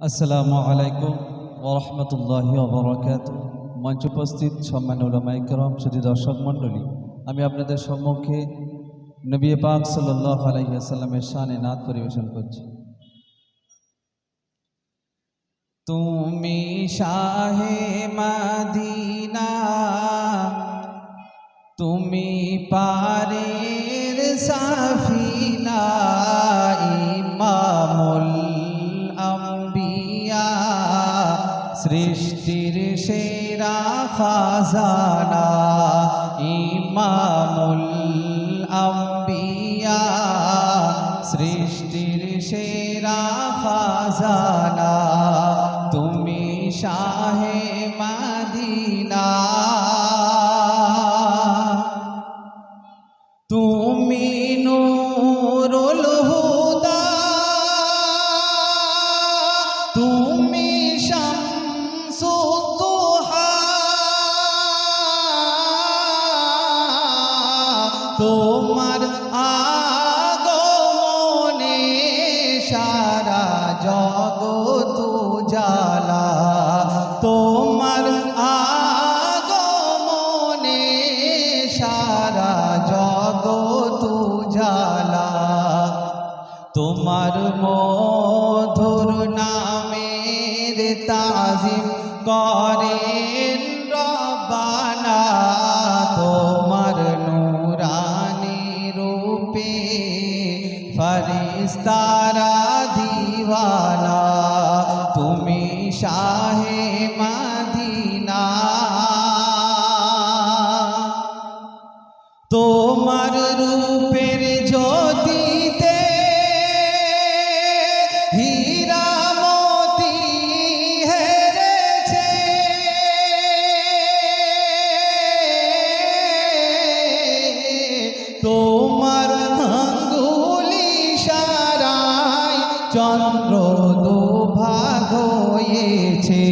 আসসালামু আলাইকুম ওরহমতুল্লাহ বরকাত মঞ্চ উপস্থিত সম্মান শুধু দর্শক মণ্ডলী, আমি আপনাদের সম্মুখে নবী পাক সাল্লাহ আলাইসাল্লামের শানে নাদ পরিবেশন করছি। তুমি শাহে মাদিনা, তুমি পারের সাফিনা সৃষ্টির সেরা খাজানা ইমামুল আম্বিয়া। সৃষ্টির সেরা খাজানা তুমি শাহে মাদিনা। তুমি নূরুল তোমার আগমনে সারা জগৎ জালা তোমার আগমনে সারা জগৎ জালা তোমার মধুর নামের তাজিম করেন ফরিস্তারা দিওয়ানা তুমি শাহে মাদিনা তোমার রূপের চন্দ্র দুভাগ হয়েছে।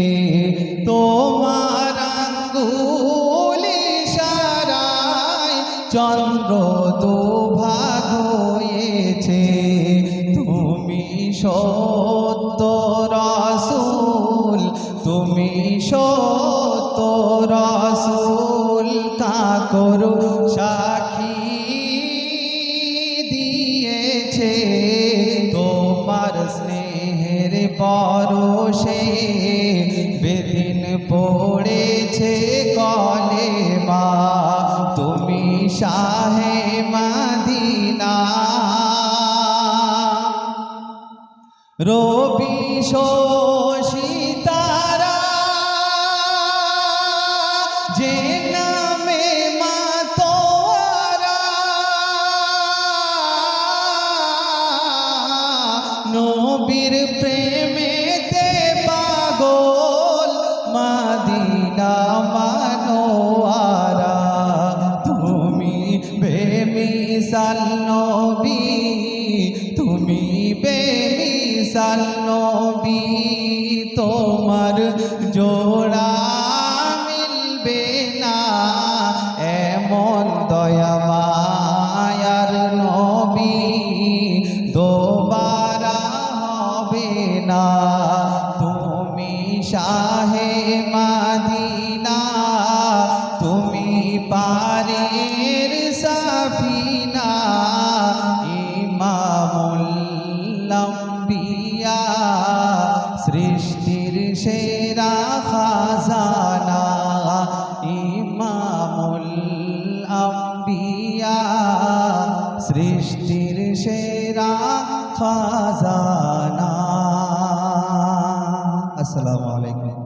তোমার আঙ্গুলি সারায় চন্দ্র দুভাগ হয়েছে। তুমি সত্য রসুল, তুমি সত্য রসুল, কাকরু সাক্ষী দিয়েছে। স্নেহের পরশে বেদিন পড়েছে কলে মা। তুমি শাহে মাদিনা। রবি শোষিতারা যে নামে নবীর প্রেমেতে পাগল মাদিনা মানোয়ারা তুমি বেমিসাল নবী তুমি বেমিসাল নবী তোমার তুমি শাহে মাদিনা, তুমি পারের সাফিনা, ইমামুল আম্বিয়া, সৃষ্টির সেরা খাজানা, ইমামুল আম্বিয়া, সৃষ্টির সেরা খাজানা।